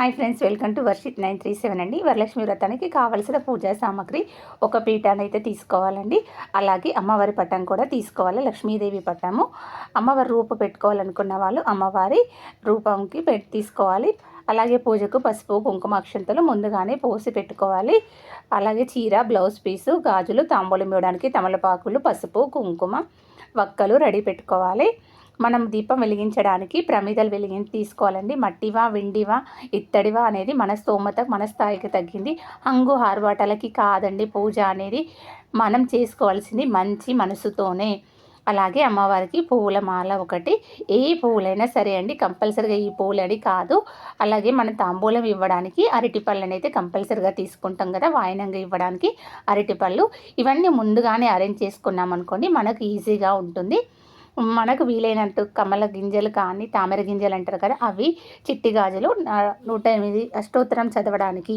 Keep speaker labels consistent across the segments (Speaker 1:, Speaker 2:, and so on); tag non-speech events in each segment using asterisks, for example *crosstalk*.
Speaker 1: Hi friends welcome to Varshith nine three seven అండి. వరలక్ష్మి వ్రతానికి కావలసిన పూజా సామాగ్రి ఒక పీఠాన్ని అయితే తీసుకోవాలండి. అలాగే అమ్మవారి పట్టం కూడా తీసుకోవాలి లక్ష్మీదేవి పట్టము. అమ్మవారి రూపు పెట్టుకోవాలనుకున్న వాళ్ళు అమ్మవారి రూపంకి పెట్టి తీసుకోవాలి. అలాగే పూజకు పసుపు కుంకుమ అక్షంతలు ముందుగానే పోసి పెట్టుకోవాలి. అలాగే చీర బ్లౌజ్ పీసు గాజులు తాంబూలం ఇవ్వడానికి తమలపాకులు పసుపు కుంకుమ వక్కలు రెడీ పెట్టుకోవాలి. మనం దీపం వెలిగించడానికి ప్రమిదలు వెలిగి తీసుకోవాలండి. మట్టివా వెండివా ఇత్తడివా అనేది మన స్తోమత మన స్థాయికి తగ్గింది. హంగు హార్వాటలకి కాదండి. పూజ అనేది మనం చేసుకోవాల్సింది మంచి మనసుతోనే. అలాగే అమ్మవారికి పువ్వుల మాల ఒకటి. ఏ పువ్వులైనా సరే అండి కంపల్సరిగా ఈ పువ్వులని కాదు. అలాగే మన తాంబూలం ఇవ్వడానికి అరటిపళ్ళని అయితే కంపల్సరిగా తీసుకుంటాం కదా. వాయినంగా ఇవ్వడానికి అరటిపళ్ళు ఇవన్నీ ముందుగానే అరేంజ్ చేసుకున్నాం అనుకోండి మనకు ఈజీగా ఉంటుంది. మనకు వీలైనట్టు కమల గింజలు కానీ తామర గింజలు అంటారు కదా అవి చిట్టి గాజులు నూట ఎనిమిది అష్టోత్తరం చదవడానికి.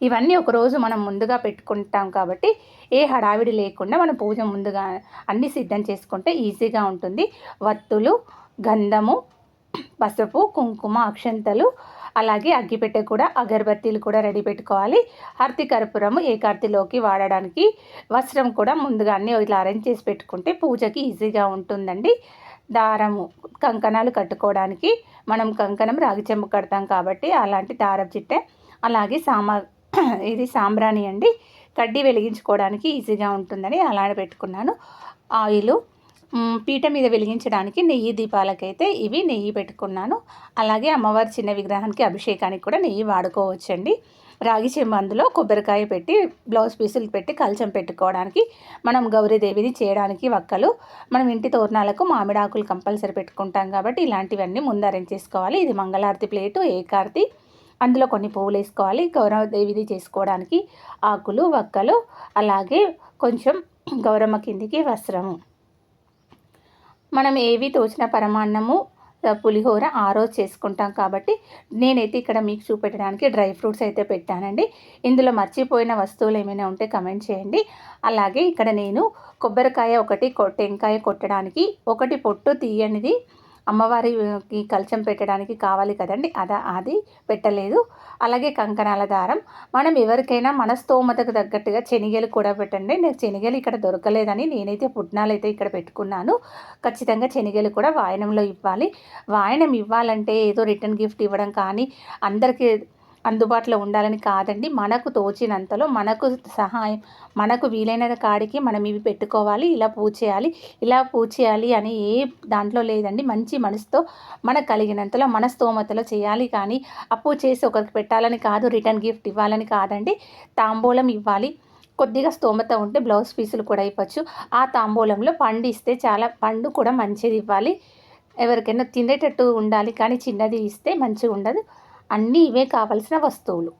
Speaker 1: ఇవన్నీ ఒకరోజు మనం ముందుగా పెట్టుకుంటాం కాబట్టి ఏ హడావిడి లేకుండా మనం పూజ ముందుగా అన్నీ సిద్ధం చేసుకుంటే ఈజీగా ఉంటుంది. వత్తులు గంధము పసుపు కుంకుమ అక్షంతలు అలాగే అగ్గిపెట్టె కూడా అగరబత్తీలు కూడా రెడీ పెట్టుకోవాలి. హర్తి కర్పూరము ఏకార్తిలోకి వాడడానికి వస్త్రం కూడా ముందుగా అన్నీ ఇలా అరేంజ్ చేసి పెట్టుకుంటే పూజకి ఈజీగా ఉంటుందండి. దారము కంకణాలు కట్టుకోవడానికి మనం కంకణం రాగి చెంబు కడతాం కాబట్టి అలాంటి దారం చిట్టె అలాగే సామా *clears throat* ఇది సాంబ్రాణి అండి. కడ్డీ వెలిగించుకోవడానికి ఈజీగా ఉంటుందని అలానే పెట్టుకున్నాను. ఆయిలు పీట మీద వెలిగించడానికి నెయ్యి దీపాలకైతే ఇవి నెయ్యి పెట్టుకున్నాను. అలాగే అమ్మవారి చిన్న విగ్రహానికి అభిషేకానికి కూడా నెయ్యి వాడుకోవచ్చండి. రాగి చెంబు అందులో కొబ్బరికాయ పెట్టి బ్లౌజ్ పీసులు పెట్టి కలచం పెట్టుకోవడానికి మనం గౌరీదేవిని చేయడానికి వక్కలు మనం ఇంటి తోరణాలకు మామిడాకులు కంపల్సరీ పెట్టుకుంటాం కాబట్టి ఇలాంటివన్నీ ముందు అరేంజ్ చేసుకోవాలి. ఇది మంగళారతి ప్లేటు ఏకారతి. అందులో కొన్ని పువ్వులు వేసుకోవాలి. గౌరవదేవిది చేసుకోవడానికి ఆకులు వక్కలు అలాగే కొంచెం గౌరమ్మ కిందికి వస్త్రము. మనం ఏవి తోచిన పరమాన్నము పులిహోర ఆ రోజు చేసుకుంటాం కాబట్టి నేనైతే ఇక్కడ మీకు చూపెట్టడానికి డ్రై ఫ్రూట్స్ అయితే పెట్టానండి. ఇందులో మర్చిపోయిన వస్తువులు ఏమైనా ఉంటే కమెంట్ చేయండి. అలాగే ఇక్కడ నేను కొబ్బరికాయ ఒకటి టెంకాయ కొట్టడానికి ఒకటి పొట్టు తీయనిది అమ్మవారికి కలచం పెట్టడానికి కావాలి కదండి. అదా అది పెట్టలేదు. అలాగే కంకణాల దారం. మనం ఎవరికైనా మన స్తోమతకు తగ్గట్టుగా శనిగలు కూడా పెట్టండి. నేను శనిగలు ఇక్కడ దొరకలేదని నేనైతే పుట్నాలు అయితే ఇక్కడ పెట్టుకున్నాను. ఖచ్చితంగా శనిగలు కూడా వాయనంలో ఇవ్వాలి. వాయనం ఇవ్వాలంటే ఏదో రిటర్న్ గిఫ్ట్ ఇవ్వడం కానీ అందరికీ అందుబాటులో ఉండాలని కాదండి. మనకు తోచినంతలో మనకు సహాయం మనకు వీలైన కాడికి మనం ఇవి పెట్టుకోవాలి ఇలా పూజ చేయాలి ఇలా పూజ చేయాలి అని ఏ దాంట్లో లేదండి. మంచి మనసుతో మనకు కలిగినంతలో మన స్తోమతలో చేయాలి కానీ అప్పు చేసి ఒకరికి పెట్టాలని కాదు రిటర్న్ గిఫ్ట్ ఇవ్వాలని కాదండి. తాంబూలం ఇవ్వాలి. కొద్దిగా స్తోమత ఉంటే బ్లౌజ్ పీసులు కూడా ఇవ్వచ్చు. ఆ తాంబూలంలో పండు ఇస్తే చాలా పండు కూడా మంచిది ఇవ్వాలి. ఎవరికైనా తినేటట్టు ఉండాలి కానీ చిన్నది ఇస్తే మంచిగా ఉండదు. అన్నీ ఇవే కావలసిన వస్తువులు.